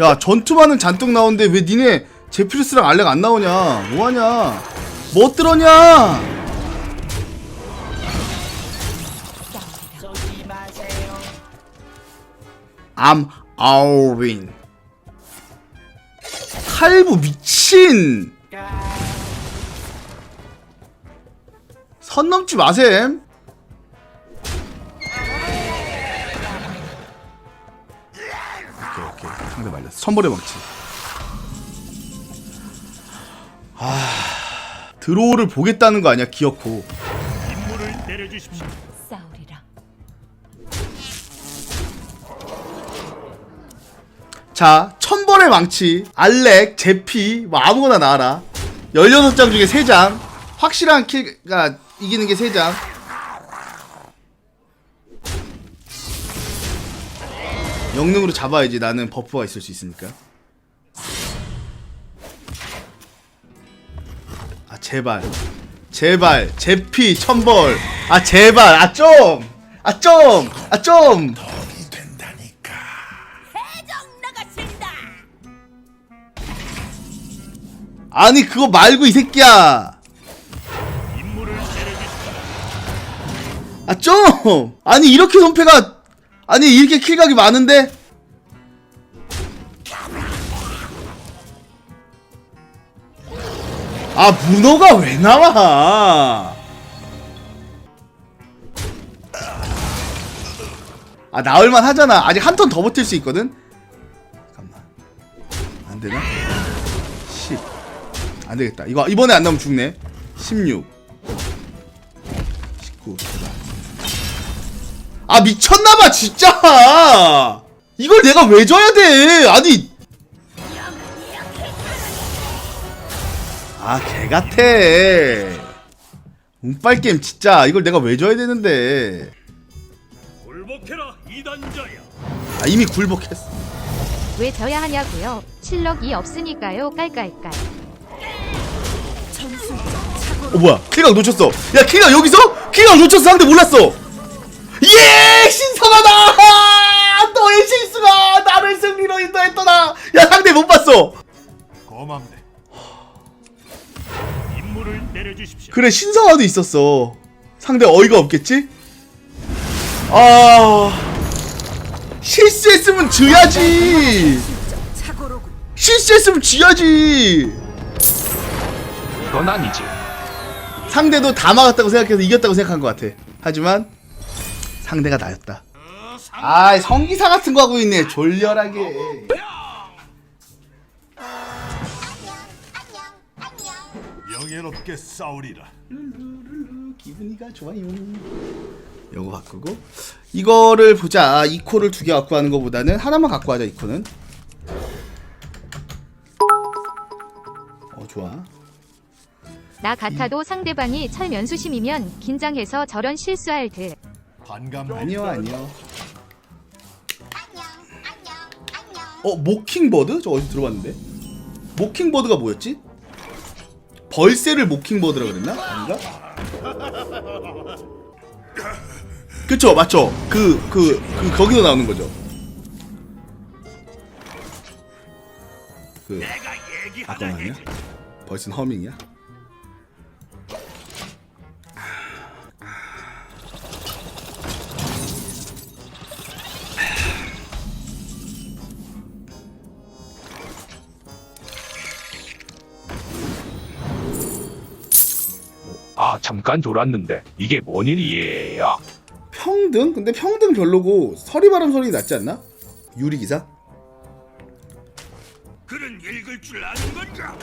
야 전투만은 잔뜩 나오는데 왜 니네 제피르스랑 알렉 안 나오냐? 뭐하냐? 뭐 들었냐? 암 아우윈 칼부 미친! 선 넘지 마셈 천벌의 망치. 아 드로우를 보겠다는 거 아니야 기어코. 임무를 내려주십시오. 싸우리라. 자 천벌의 망치. 알렉 제피 뭐 아무거나 나와라. 16장 중에 3장. 확실한 킬가 이기는 게 3장 영능으로 잡아야지 나는 버프가 있을 수 있으니까. 아 제발. 제발. 제피 천벌. 아 제발. 아 좀 아 좀 아 좀! 아니 그거 말고 이 새끼야. 아 좀! 아니 이렇게 손패가 아니 이렇게 킬각이 많은데? 아 문어가 왜 나와? 아 나올만 하잖아. 아직 한 턴 더 버틸 수 있거든? 잠깐만. 안되나? 10 안되겠다. 이거 이번에 안 나오면 죽네. 16 19 제발 아 미쳤나봐 진짜 이걸 내가 왜 져야 돼 아니 아 개같아 운빨게임 진짜 이걸 내가 왜 져야 되는데 굴복해라 이단자야. 아 이미 굴복했어 왜 져야 하냐고요? 실력이 없으니까요. 깔깔깔. 어 뭐야 킬각 놓쳤어 야 킬각 여기서? 킬각 놓쳤어 상대 몰랐어 예 신성하다 너의 실수가 나를 승리로 인도했더라 야 상대 못 봤어 고맙네. 임무를 내려주십시오. 그래 신성화도 있었어 상대 어이가 없겠지? 아 실수했으면 져야지 실수했으면 져야지 이건 아니지. 상대도 다 막았다고 생각해서 이겼다고 생각한 것 같아 하지만 상대가 나였다 아 성기사 같은 거 하고 있네. 졸렬하게. 영예롭게 싸우리라. 기분이가 좋아요. 요거 바꾸고. 이거를 보자. 이 코를 두 개 갖고 하는 것보다는 하나만 갖고 하자 이 코는. 어 좋아. 나 같아도 상대방이 철면수심이면 긴장해서 저런 실수할 듯. 반감. 아니요 아니요 어 모킹버드? 저 어디서 들어봤는데 모킹버드가 뭐였지? 벌새를 모킹버드라 그랬나? 아닌가? 그쵸 맞죠 그 그그 거기서 나오는 거죠 그 아까 아니야? 벌새는 허밍이야? 잠깐 졸았는데 이게 뭔 일이에요? 평등? 근데 평등 별로고 서리바람 소리 낫지 않나? 유리 기사? 그는 읽을 줄 아는 건가?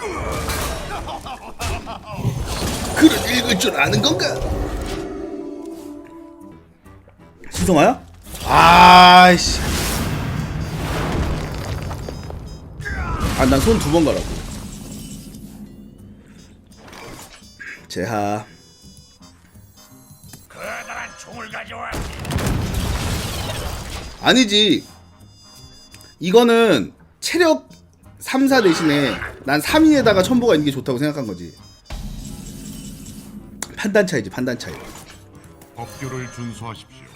글을 읽을 줄 아는 건가? 신성아야? 아이씨 아 난 손 두 번 가라고 제하 커다란 총을 가져왔지. 아니지. 이거는 체력 3사 대신에 난 3위에다가 첨부가 있는 게 좋다고 생각한 거지. 판단 차이지, 판단 차이. 법규를 준수하십시오.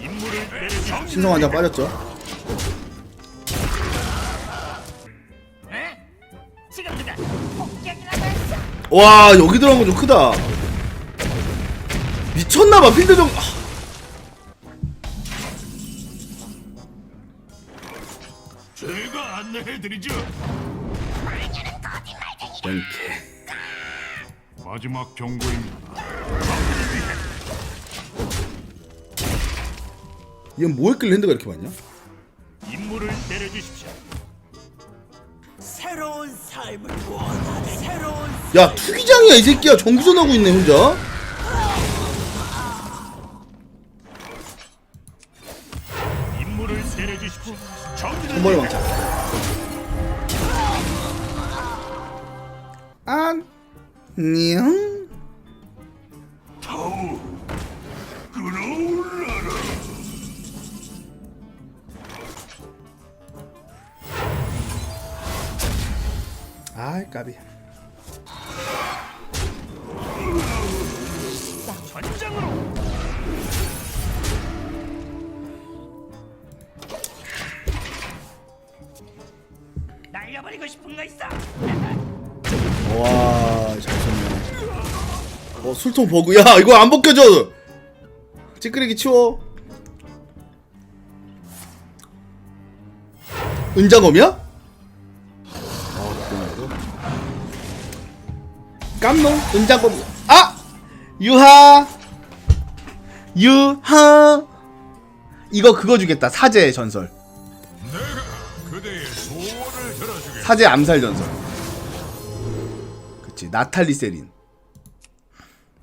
임무를 신성 환자 빠졌죠. 와, 여기 들어간 거 좀 크다. 미쳤나봐 필드 좀 아, 제가 안내해드리죠. 땡케 마지막 경고입니다. 얘는 뭐 했길래 핸드가 이렇게 많냐? 임무를 내려주십시오. 새로운 삶을 원하는 새로운 야 투기장이야 이 새끼야 정구전 하고 있네 혼자 내려주십시오. 왕창 안녕 타오 끌어올라라. 아이 까비 버리고 싶은 거 있어. 와잘 쳤네. 어 술통 버그. 야 이거 안 벗겨져. 찌끄레기 치워. 은장검이야? 아 깜놀? 은장검 아! 유하! 유하! 이거 그거 주겠다. 사제 전설 사제 암살 전설. 그치 나탈리 세린.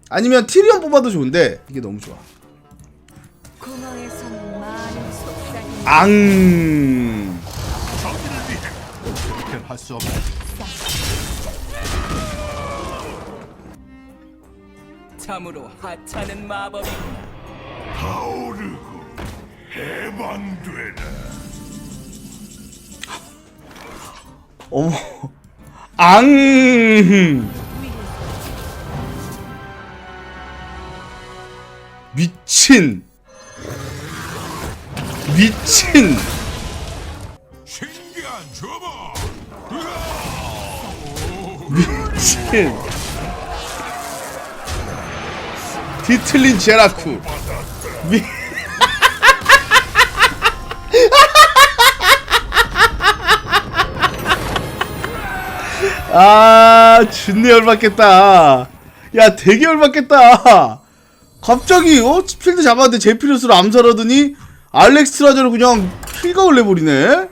아니면 티리온 뽑아도 좋은데 이게 너무 좋아. 앙. 참으로 하찮은 마법이구나 타오르고 해방되라. 어머. 앙. 미친. 미친. 미친. 뒤틀린 제라쿠. 미. 아, 준내 열받겠다. 야, 되게 열받겠다. 갑자기, 어? 필드 잡았는데 제피루스로 암살하더니, 알렉스트라저를 그냥 필각을 내버리네?